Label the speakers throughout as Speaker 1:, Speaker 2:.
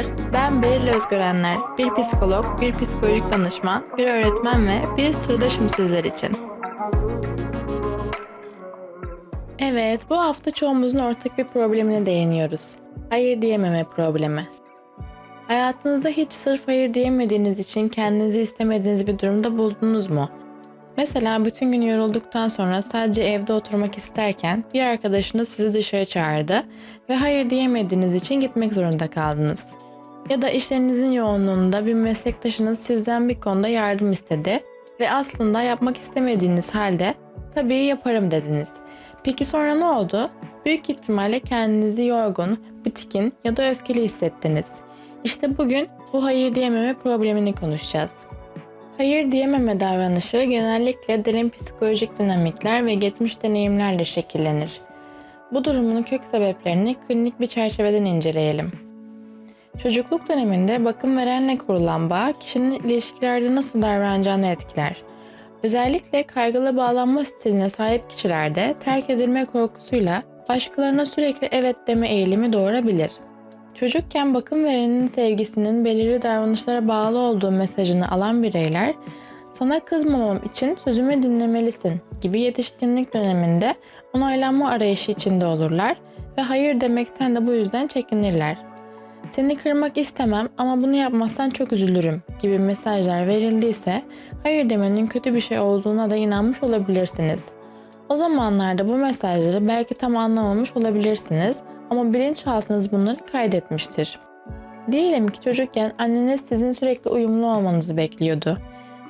Speaker 1: Merhabalar, ben Beril Özgörenler. Bir psikolog, bir psikolojik danışman, bir öğretmen ve bir sırdaşım sizler için. Evet, bu hafta çoğumuzun ortak bir problemine değiniyoruz. Hayır diyememe problemi. Hayatınızda hiç sırf hayır diyemediğiniz için kendinizi istemediğiniz bir durumda buldunuz mu? Mesela bütün gün yorulduktan sonra sadece evde oturmak isterken bir arkadaşınız sizi dışarı çağırdı ve hayır diyemediğiniz için gitmek zorunda kaldınız. Ya da işlerinizin yoğunluğunda bir meslektaşınız sizden bir konuda yardım istedi ve aslında yapmak istemediğiniz halde tabii yaparım dediniz. Peki sonra ne oldu? Büyük ihtimalle kendinizi yorgun, bitkin ya da öfkeli hissettiniz. İşte bugün bu hayır diyememe problemini konuşacağız. Hayır diyememe davranışı genellikle derin psikolojik dinamikler ve geçmiş deneyimlerle şekillenir. Bu durumun kök sebeplerini klinik bir çerçeveden inceleyelim. Çocukluk döneminde bakım verenle kurulan bağ kişinin ilişkilerde nasıl davranacağını etkiler. Özellikle kaygılı bağlanma stiline sahip kişilerde terk edilme korkusuyla başkalarına sürekli evet deme eğilimi doğurabilir. Çocukken bakım verenin sevgisinin belirli davranışlara bağlı olduğu mesajını alan bireyler, sana kızmamam için sözümü dinlemelisin gibi yetişkinlik döneminde onaylanma arayışı içinde olurlar ve hayır demekten de bu yüzden çekinirler. Seni kırmak istemem ama bunu yapmazsan çok üzülürüm gibi mesajlar verildiyse hayır demenin kötü bir şey olduğuna da inanmış olabilirsiniz. O zamanlarda bu mesajları belki tam anlamamış olabilirsiniz ama bilinçaltınız bunları kaydetmiştir. Diyelim ki çocukken anneniz sizin sürekli uyumlu olmanızı bekliyordu.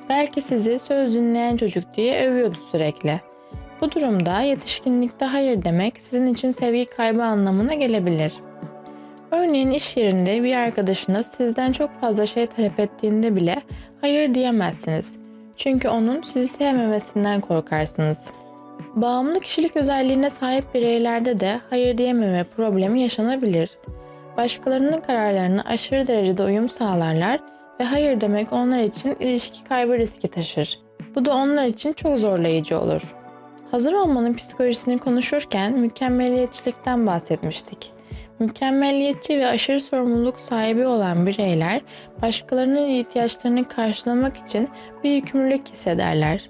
Speaker 1: Belki sizi söz dinleyen çocuk diye övüyordu sürekli. Bu durumda yetişkinlikte hayır demek sizin için sevgi kaybı anlamına gelebilir. Örneğin iş yerinde bir arkadaşınız sizden çok fazla şey talep ettiğinde bile hayır diyemezsiniz. Çünkü onun sizi sevmemesinden korkarsınız. Bağımlı kişilik özelliğine sahip bireylerde de hayır diyememe problemi yaşanabilir. Başkalarının kararlarına aşırı derecede uyum sağlarlar ve hayır demek onlar için ilişki kaybı riski taşır. Bu da onlar için çok zorlayıcı olur. Hazır olmanın psikolojisini konuşurken mükemmeliyetçilikten bahsetmiştik. Mükemmeliyetçi ve aşırı sorumluluk sahibi olan bireyler başkalarının ihtiyaçlarını karşılamak için bir yükümlülük hissederler.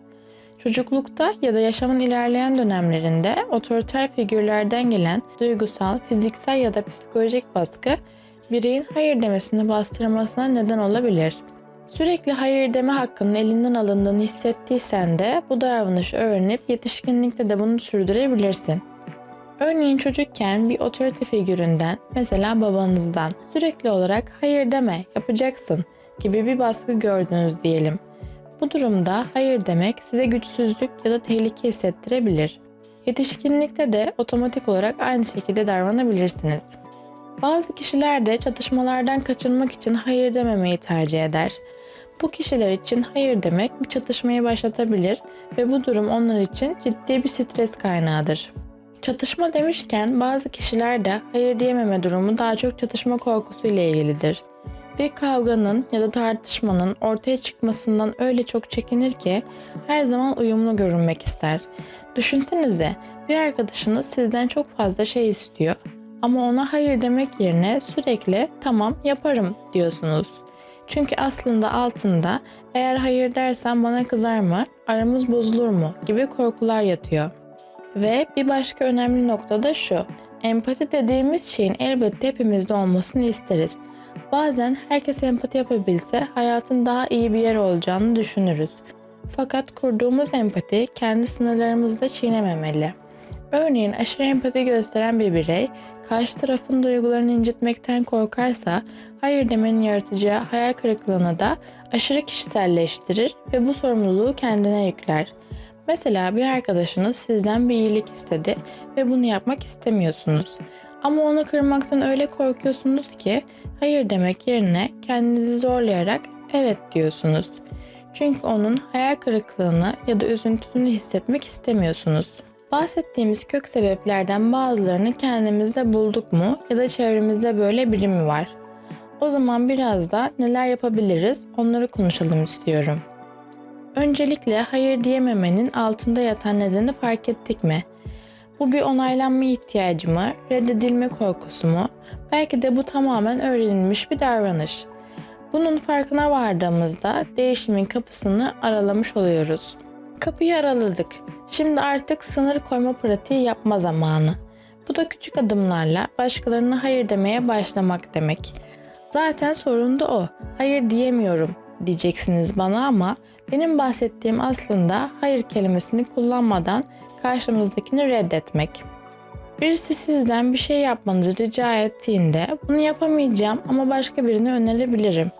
Speaker 1: Çocuklukta ya da yaşamın ilerleyen dönemlerinde otoriter figürlerden gelen duygusal, fiziksel ya da psikolojik baskı bireyin hayır demesini bastırmasına neden olabilir. Sürekli hayır deme hakkının elinden alındığını hissettiysen de bu davranışı öğrenip yetişkinlikte de bunu sürdürebilirsin. Örneğin çocukken bir otorite figüründen, mesela babanızdan sürekli olarak hayır deme, yapacaksın gibi bir baskı gördünüz diyelim. Bu durumda hayır demek size güçsüzlük ya da tehlike hissettirebilir. Yetişkinlikte de otomatik olarak aynı şekilde davranabilirsiniz. Bazı kişiler de çatışmalardan kaçınmak için hayır dememeyi tercih eder. Bu kişiler için hayır demek bir çatışmayı başlatabilir ve bu durum onlar için ciddi bir stres kaynağıdır. Çatışma demişken bazı kişiler de hayır diyememe durumu daha çok çatışma korkusuyla ilgilidir. Bir kavganın ya da tartışmanın ortaya çıkmasından öyle çok çekinir ki her zaman uyumlu görünmek ister. Düşünsenize bir arkadaşınız sizden çok fazla şey istiyor ama ona hayır demek yerine sürekli tamam yaparım diyorsunuz. Çünkü aslında altında eğer hayır dersen bana kızar mı, aramız bozulur mu gibi korkular yatıyor. Ve bir başka önemli nokta da şu. Empati dediğimiz şeyin elbette hepimizde olmasını isteriz. Bazen herkes empati yapabilse hayatın daha iyi bir yer olacağını düşünürüz. Fakat kurduğumuz empati kendi sınırlarımızı da çiğnememeli. Örneğin aşırı empati gösteren bir birey karşı tarafın duygularını incitmekten korkarsa hayır demenin yaratacağı hayal kırıklığını da aşırı kişiselleştirir ve bu sorumluluğu kendine yükler. Mesela bir arkadaşınız sizden bir iyilik istedi ve bunu yapmak istemiyorsunuz. Ama onu kırmaktan öyle korkuyorsunuz ki hayır demek yerine kendinizi zorlayarak evet diyorsunuz. Çünkü onun hayal kırıklığını ya da üzüntüsünü hissetmek istemiyorsunuz. Bahsettiğimiz kök sebeplerden bazılarını kendimizde bulduk mu ya da çevremizde böyle biri mi var? O zaman biraz da neler yapabiliriz onları konuşalım istiyorum. Öncelikle hayır diyememenin altında yatan nedeni fark ettik mi? Bu bir onaylanma ihtiyacı mı, reddedilme korkusu mu? Belki de bu tamamen öğrenilmiş bir davranış. Bunun farkına vardığımızda değişimin kapısını aralamış oluyoruz. Kapıyı araladık. Şimdi artık sınır koyma pratiği yapma zamanı. Bu da küçük adımlarla başkalarına hayır demeye başlamak demek. Zaten sorun da o. Hayır diyemiyorum diyeceksiniz bana ama benim bahsettiğim aslında hayır kelimesini kullanmadan karşımızdakini reddetmek. Birisi sizden bir şey yapmanızı rica ettiğinde bunu yapamayacağım ama başka birini önerebilirim.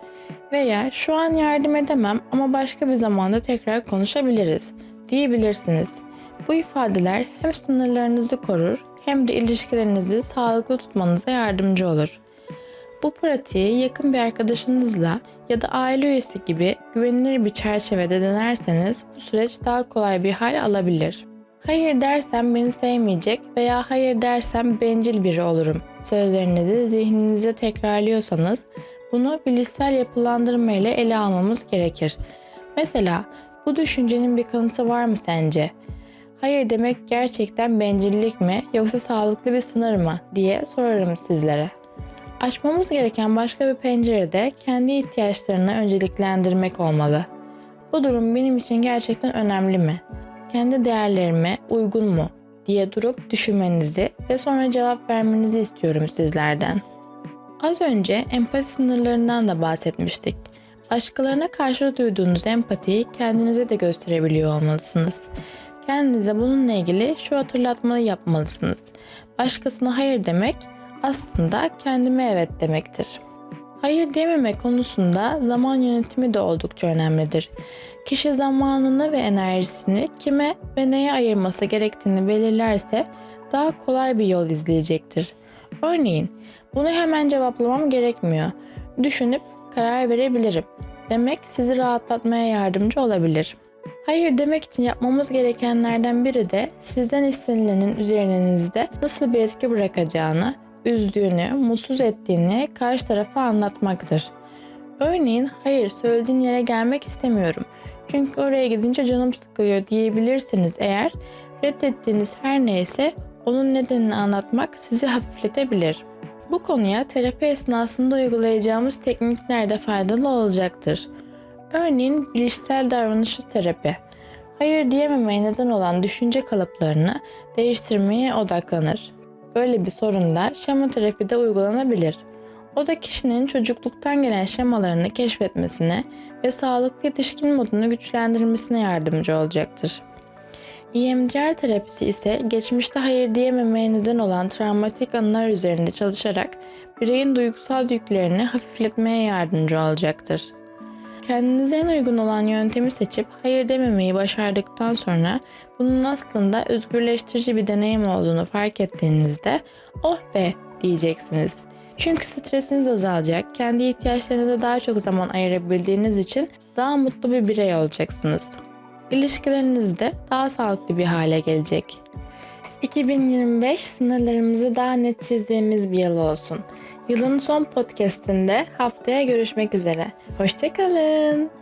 Speaker 1: Veya şu an yardım edemem ama başka bir zamanda tekrar konuşabiliriz diyebilirsiniz. Bu ifadeler hem sınırlarınızı korur hem de ilişkilerinizi sağlıklı tutmanıza yardımcı olur. Bu pratiği yakın bir arkadaşınızla ya da aile üyesi gibi güvenilir bir çerçevede denerseniz bu süreç daha kolay bir hal alabilir. Hayır dersem beni sevmeyecek veya hayır dersem bencil biri olurum. Sözlerinizi zihninize tekrarlıyorsanız bunu bilişsel yapılandırma ile ele almamız gerekir. Mesela bu düşüncenin bir kanıtı var mı sence? Hayır demek gerçekten bencillik mi yoksa sağlıklı bir sınır mı diye sorarım sizlere. Açmamız gereken başka bir pencerede kendi ihtiyaçlarını önceliklendirmek olmalı. Bu durum benim için gerçekten önemli mi? Kendi değerlerime uygun mu diye durup düşünmenizi ve sonra cevap vermenizi istiyorum sizlerden. Az önce empati sınırlarından da bahsetmiştik. Başkalarına karşı duyduğunuz empatiyi kendinize de gösterebiliyor olmalısınız. Kendinize bununla ilgili şu hatırlatmayı yapmalısınız. Başkasına hayır demek aslında kendime evet demektir. Hayır dememe konusunda zaman yönetimi de oldukça önemlidir. Kişi zamanını ve enerjisini kime ve neye ayırması gerektiğini belirlerse daha kolay bir yol izleyecektir. Örneğin, bunu hemen cevaplamam gerekmiyor. Düşünüp karar verebilirim. Demek sizi rahatlatmaya yardımcı olabilir. Hayır demek için yapmamız gerekenlerden biri de sizden istenilenin üzerinizde nasıl bir etki bırakacağını, üzdüğünü, mutsuz ettiğini karşı tarafa anlatmaktır. Örneğin hayır söylediğin yere gelmek istemiyorum. Çünkü oraya gidince canım sıkılıyor diyebilirsiniz eğer reddettiğiniz her neyse onun nedenini anlatmak sizi hafifletebilir. Bu konuya terapi esnasında uygulayacağımız teknikler de faydalı olacaktır. Örneğin bilişsel davranışçı terapi. Hayır diyememeye neden olan düşünce kalıplarını değiştirmeye odaklanır. Böyle bir sorun da şema terapide uygulanabilir. O da kişinin çocukluktan gelen şemalarını keşfetmesine ve sağlıklı yetişkin modunu güçlendirmesine yardımcı olacaktır. EMDR terapisi ise geçmişte hayır diyememeye neden olan travmatik anılar üzerinde çalışarak bireyin duygusal yüklerini hafifletmeye yardımcı olacaktır. Kendinize en uygun olan yöntemi seçip hayır dememeyi başardıktan sonra bunun aslında özgürleştirici bir deneyim olduğunu fark ettiğinizde oh be diyeceksiniz. Çünkü stresiniz azalacak, kendi ihtiyaçlarınıza daha çok zaman ayırabildiğiniz için daha mutlu bir birey olacaksınız. İlişkileriniz de daha sağlıklı bir hale gelecek. 2025 sınırlarımızı daha net çizdiğimiz bir yıl olsun. Yılın son podcastinde haftaya görüşmek üzere. Hoşçakalın.